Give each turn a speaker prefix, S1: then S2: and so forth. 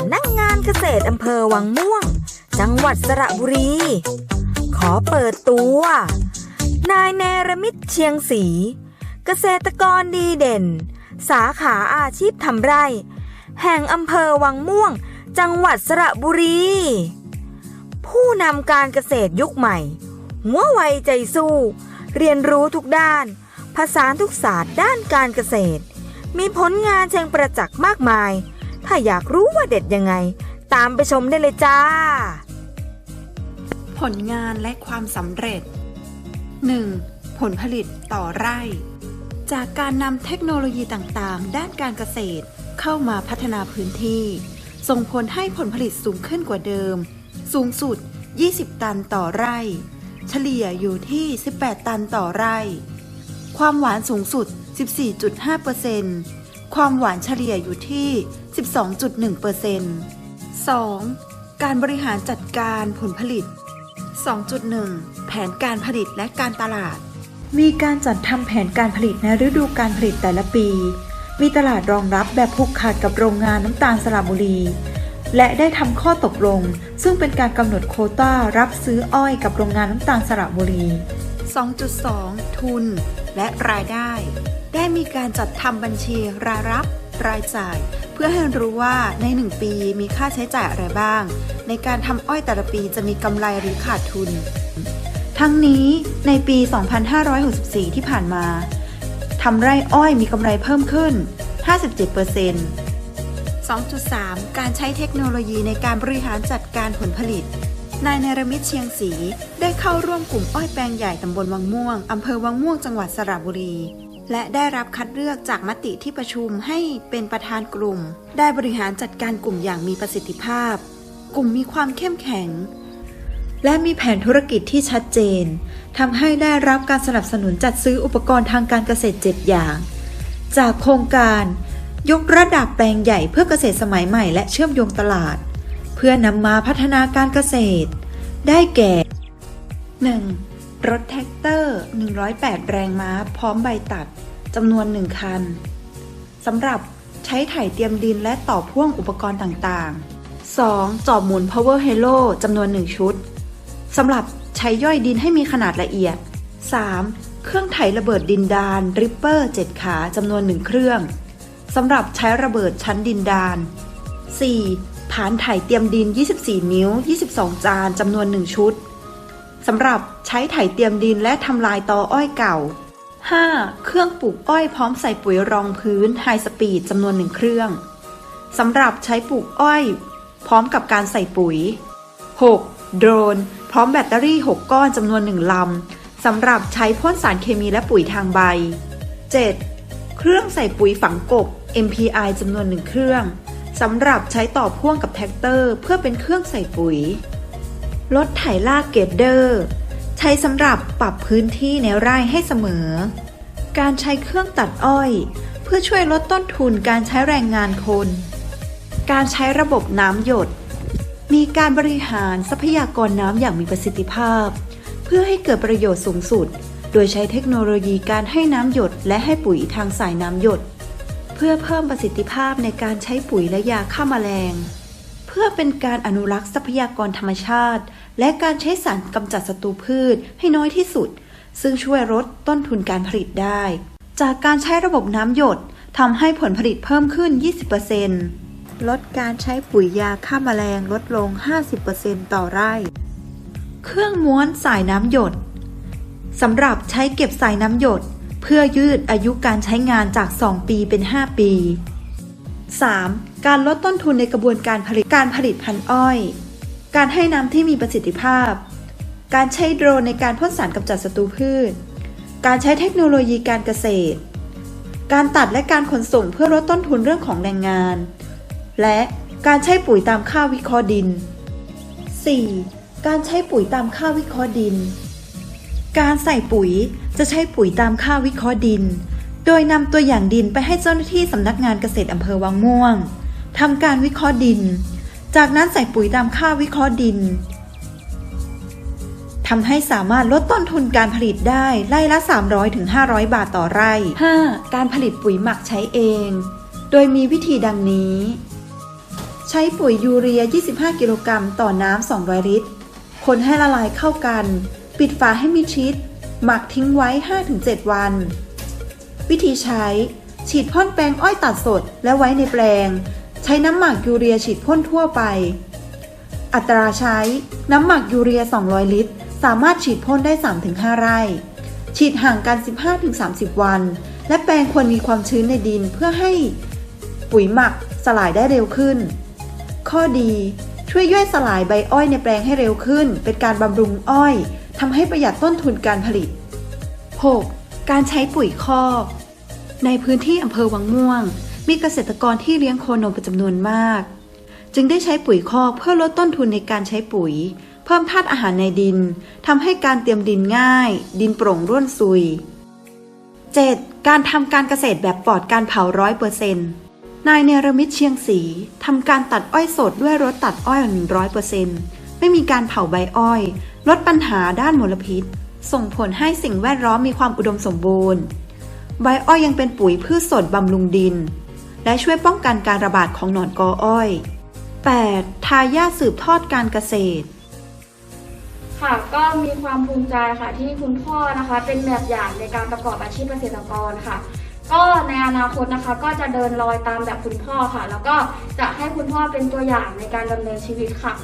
S1: ำนักงานเกษตรอำเภอวังม่วง จังหวัดสระบุรี ขอเปิดตัว นายเนรมิตเชียงศรีเกษตรกรดีเด่น สาขาอาชีพทำไร่ แห่งอำเภอวังม่วง จังหวัดสระบุรี ผู้นำการเกษตรยุคใหม่ หัวไวใจสู้ เรียนรู้ทุกด้าน ภาษานทุกศาสตร์ด้านการเกษตร มีผลงานเชิงประจักษ์มากมาย ถ้าอยากรู้ว่าเด็ดยังไง ตามไปชมได้เลยจ้า
S2: ผลงานและความสำเร็จ 1. ผลผลิตต่อไร่ จากการนำเทคโนโลยีต่างๆ ด้านการเกษตรเข้ามาพัฒนาพื้นที่ ส่งผลให้ผลผลิตสูงขึ้นกว่าเดิม สูงสุด 20 ตันต่อไร่ เฉลี่ยอยู่ที่ 18 ตันต่อไร่ ความหวานสูงสุด 14.5% ความหวานเฉลี่ยอยู่ที่ 12.1% 2. การบริหารจัดการผลผลิต 2.1 แผนการผลิตและการตลาด มีการจัดทำแผนการผลิตในฤดูการผลิตแต่ละปี มีตลาดรองรับแบบผูกขาดกับโรงงานน้ำตาลสระบุรี และได้ทำข้อตกลง ซึ่งเป็นการกำหนดโควต้ารับซื้ออ้อยกับโรงงานน้ำตาลสระบุรี 2.2 ทุนและรายได้ ได้มีการจัดทำบัญชีรายรับ รายจ่าย เพื่อให้รู้ว่าใน 1 ปีมีค่าใช้จ่ายอะไรบ้าง ในการทำอ้อยแต่ละปีจะมีกำไรหรือขาดทุน ทั้งนี้ในปี 2564 ที่ผ่านมาทำไร่อ้อยมีกำไรเพิ่มขึ้น 57% 2.3 การใช้เทคโนโลยีในการบริหารจัดการผลผลิต นายเนรมิตเชียงศรีได้เข้าร่วมกลุ่มอ้อยแปลงใหญ่ตำบลวังม่วง อำเภอวังม่วงจังหวัดสระบุรี และได้รับคัดเลือกจากมติที่ประชุมให้เป็นประธานกลุ่ม ได้บริหารจัดการกลุ่มอย่างมีประสิทธิภาพ กลุ่มมีความเข้มแข็ง และมีแผนธุรกิจที่ชัดเจนทำให้ได้รับการสนับสนุนจัดซื้ออุปกรณ์ทางการเกษตร7อย่าง จากโครงการยกระดับแปลงใหญ่เพื่อเกษตรสมัยใหม่และเชื่อมโยงตลาด เพื่อนำมาพัฒนาการเกษตร ได้แก่ 1. รถแท็กเตอร์ 108 แรงม้า พร้อมใบตัด จำนวน 1 คัน สำหรับใช้ไถเตรียมดินและต่อพ่วงอุปกรณ์ต่างๆ 2. จอบหมุน Power Halo จำนวน 1 ชุด สำหรับใช้ย่อยดินให้มีขนาดละเอียด 3. เครื่องไถระเบิดดินดาน Ripper 7ขาจำนวน 1 เครื่อง สำหรับใช้ระเบิดชั้นดินดาน 4. ผานไถเตรียมดิน 24 นิ้ว 22 จานจำนวน 1 ชุด สำหรับ ช้ไถเตรียมดินและทำลายตออ้อยเก่า 5. เครื่องปลูกอ้อยพร้อมใส่ปุ๋ยรองพื้นไฮสปีดจำนวนหนึ่งเครื่องสำหรับใช้ปลูกอ้อย พร้อมกับการใส่ปุ๋ย 6. โดรน พร้อมแบตเตอรี่ 6 ก้อนจำนวนหนึ่งลำสำหรับใช้พ่นสารเคมีและปุ๋ยทางใบ 7. เครื่องใส่ปุ๋ยฝังกบ MPI จำนวนหนึ่งเครื่องสำหรับใช้ต่อพ่วงกับแท็กเตอร์ เพื่อเป็นเครื่องใส่ปุ๋ยรถไถลากเกตเดอร์ ช้สำหรับปรับพื้นที่ในไร่ให้เสมอ การใช้เครื่องตัดอ้อย เพื่อช่วยลดต้นทุนการใช้แรงงานคน การใช้ระบบน้ำหยด มีการบริหารทรัพยากรน้ำอย่างมีประสิทธิภาพ เพื่อให้เกิดประโยชน์สูงสุด โดยใช้เทคโนโลยีการให้น้ำหยดและให้ปุ๋ยทางสายน้ำหยด เพื่อเพิ่มประสิทธิภาพในการใช้ปุ๋ยและยาฆ่าแมลง พื่อเป็นการอนุรักษ์ทรัพยากรธรรมชาติ และการใช้สารกำจัดศัตรูพืชให้น้อยที่สุด ซึ่งช่วยลดต้นทุนการผลิตได้ จากการใช้ระบบน้ำหยดทำให้ผลผลิตเพิ่มขึ้น 20%ลดการใช้ปุ๋ยยาฆ่าแมลงลดลง 50%ต่อไร่ เครื่องม้วนสายน้ำหยดสำหรับใช้เก็บสายน้ำหยด เพื่อยืดอายุการใช้งานจาก 2 ปีเป็น 5 ปี 3. การลดต้นทุนในกระบวนการผลิตการผลิตพันธุ์อ้อย การให้น้ำที่มีประสิทธิภาพ การใช้โดรนในการพ่นสารกำจัดศัตรูพืช การใช้เทคโนโลยีการเกษตร การตัดและการขนส่งเพื่อลดต้นทุนเรื่องของแรงงาน และการใช้ปุ๋ยตามค่าวิเคราะห์ดิน 4. การใช้ปุ๋ยตามค่าวิเคราะห์ดิน การใส่ปุ๋ยจะใช้ปุ๋ยตามค่าวิเคราะห์ดิน โดยนำตัวอย่างดินไปให้เจ้าหน้าที่สำนักงานเกษตรอำเภอวังม่วงทำการวิเคราะห์ดิน จากนั้นใส่ปุ๋ยตามค่าวิเคราะห์ดินทำให้สามารถลดต้นทุนการผลิตได้ไร่ละ 300-500ถึง500บาทต่อไร่ 5. การผลิตปุ๋ยหมักใช้เอง โดยมีวิธีดังนี้ ใช้ปุ๋ยยูเรีย 25 กิโลกรัมต่อน้ำ 200 ลิตร คนให้ละลายเข้ากัน ปิดฝาให้มิดชิด หมักทิ้งไว้ 5-7 วัน วิธีใช้ ฉีดพ่นแปลงอ้อยตัดสดและไว้ในแปลง ใช้น้ำหมักยูเรียฉีดพ่นทั่วไป อัตราใช้ น้ำหมักยูเรีย 200 ลิตร สามารถฉีดพ่นได้ 3-5 ไร่ ฉีดห่างกัน 15-30 วัน และแปลงควรมีความชื้นในดินเพื่อให้ปุ๋ยหมักสลายได้เร็วขึ้น ข้อดี ช่วยย่อยสลายใบอ้อยในแปลงให้เร็วขึ้น เป็นการบำรุงอ้อยทำให้ประหยัดต้นทุนการผลิต 6. การใช้ปุ๋ยคอก ในพื้นที่อำเภอวังม่วง มีเกษตรกรที่เลี้ยงโคนมเป็นจำนวนมาก จึงได้ใช้ปุ๋ยคอกเพื่อลดต้นทุนในการใช้ปุ๋ย เพิ่มธาตุอาหารในดินทำให้การเตรียมดินง่าย ดินโปร่งร่วนซุย 7. การทำการเกษตรแบบปลอดการเผาร้อยเปอร์เซ็นต์นายเนรมิตเชียงศรีทำการตัดอ้อยสดด้วยรถตัดอ้อยหนึ่งร้อยเปอร์เซ็นต์ไม่มีการเผาใบอ้อย ลดปัญหาด้านมลพิษ ส่งผลให้สิ่งแวดล้อมมีความอุดมสมบูรณ์ ใบอ้อยยังเป็นปุ๋ยพืชสดบำรุงดิน และช่วยป้องกันการระบาดของหนอนกออ้อย 8. ทายาทสืบทอดการเกษตร
S3: ค่ะก็มีความภูมิใจค่ะที่คุณพ่อนะคะเป็นแบบอย่างในการประกอบอาชีพเกษตรกรค่ะ ก็ในอนาคตนะคะก็จะเดินรอยตามแบบคุณพ่อค่ะ แล้วก็จะให้คุณพ่อเป็นตัวอย่างในการดำเนินชีวิตค่ะ